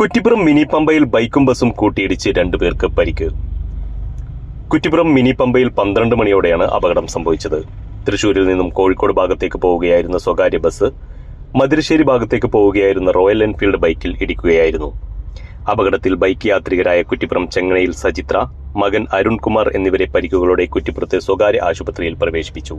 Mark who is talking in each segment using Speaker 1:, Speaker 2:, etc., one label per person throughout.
Speaker 1: Kuttippuram mini പമ്പയിൽ ബൈക്കും ബസും കൂട്ടിയിടിച്ച് രണ്ടുപേർക്ക് പരിക്ക് കുറ്റിപ്പുറം മിനി പമ്പയിൽ പന്ത്രണ്ട് മണിയോടെയാണ് അപകടം സംഭവിച്ചത്. തൃശൂരിൽ നിന്നും കോഴിക്കോട് ഭാഗത്തേക്ക് പോവുകയായിരുന്ന സ്വകാര്യ ബസ് മതിരശ്ശേരി ഭാഗത്തേക്ക് പോവുകയായിരുന്ന റോയൽ എൻഫീൽഡ് ബൈക്കിൽ ഇടിക്കുകയായിരുന്നു. അപകടത്തിൽ ബൈക്ക് യാത്രികരായ കുറ്റിപ്പുറം ചെങ്ങനയിൽ സജിത്ര മകൻ അരുൺകുമാർ എന്നിവരെ പരിക്കുകളോടെ കുറ്റിപ്പുറത്തെ സ്വകാര്യ ആശുപത്രിയിൽ പ്രവേശിപ്പിച്ചു.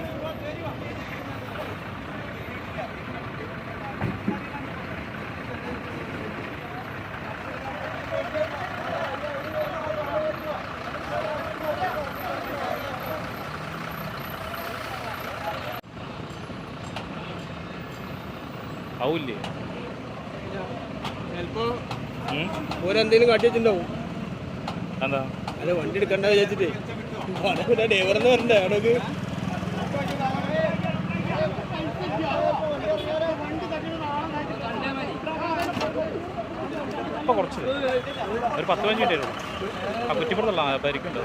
Speaker 2: ആവൂല്ലേ?
Speaker 3: ചിലപ്പോ? ഓരെന്തേലും കാട്ടി വെച്ചിട്ടുണ്ടാവും.
Speaker 2: എന്താ
Speaker 3: അല്ല വണ്ടി എടുക്കണ്ട വിചാരിച്ചിട്ടേ. പിന്നെ ഡ്രൈവറിന്ന് വരണ്ടേ അവിടെ
Speaker 2: ഇപ്പൊ കുറച്ച്. ഒരു പത്ത് പതിനഞ്ച് മിനിറ്റ് വരും ആ കുറ്റിപ്പുറത്തുള്ള പരിക്കുണ്ട്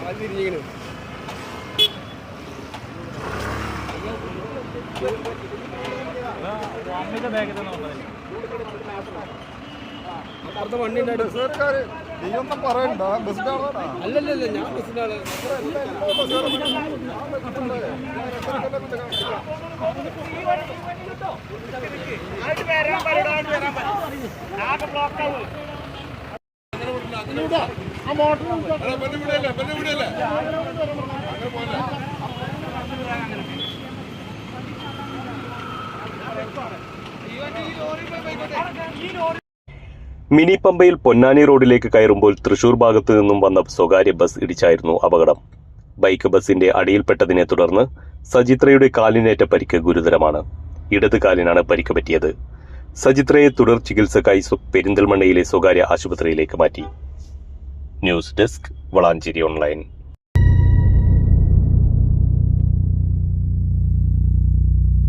Speaker 3: ആദ്യം തിരിഞ്ഞിങ്ങനെ അപ്പുറത്തെ വണ്ടി ഉണ്ടായിരുന്നു
Speaker 4: ബസ്സുകാര് നീയൊന്നും പറയണ്ട ബസ് ഡ്രൈവറാ.
Speaker 3: അല്ലല്ല ഞാൻ ബസ്സിന്റെ ആൾ
Speaker 4: അല്ല, ബലി വിടല്ലേ, ബലി വിടല്ലേ.
Speaker 1: മിനി പമ്പയിൽ പൊന്നാനി റോഡിലേക്ക് കയറുമ്പോൾ തൃശൂർ ഭാഗത്തു നിന്നും വന്ന സ്വകാര്യ ബസ് ഇടിച്ചായിരുന്നു അപകടം. ബൈക്ക് ബസിന്റെ അടിയിൽപ്പെട്ടതിനെ തുടർന്ന് സജിത്രയുടെ കാലിനേറ്റ പരിക്ക് ഗുരുതരമാണ്. ഇടത് കാലിനാണ് പരിക്ക് പറ്റിയത്. സജിത്രയെ തുടർ ചികിത്സക്കായി പെരിന്തൽമണ്ണയിലെ സ്വകാര്യ ആശുപത്രിയിലേക്ക് മാറ്റി. News desk Valanchery online.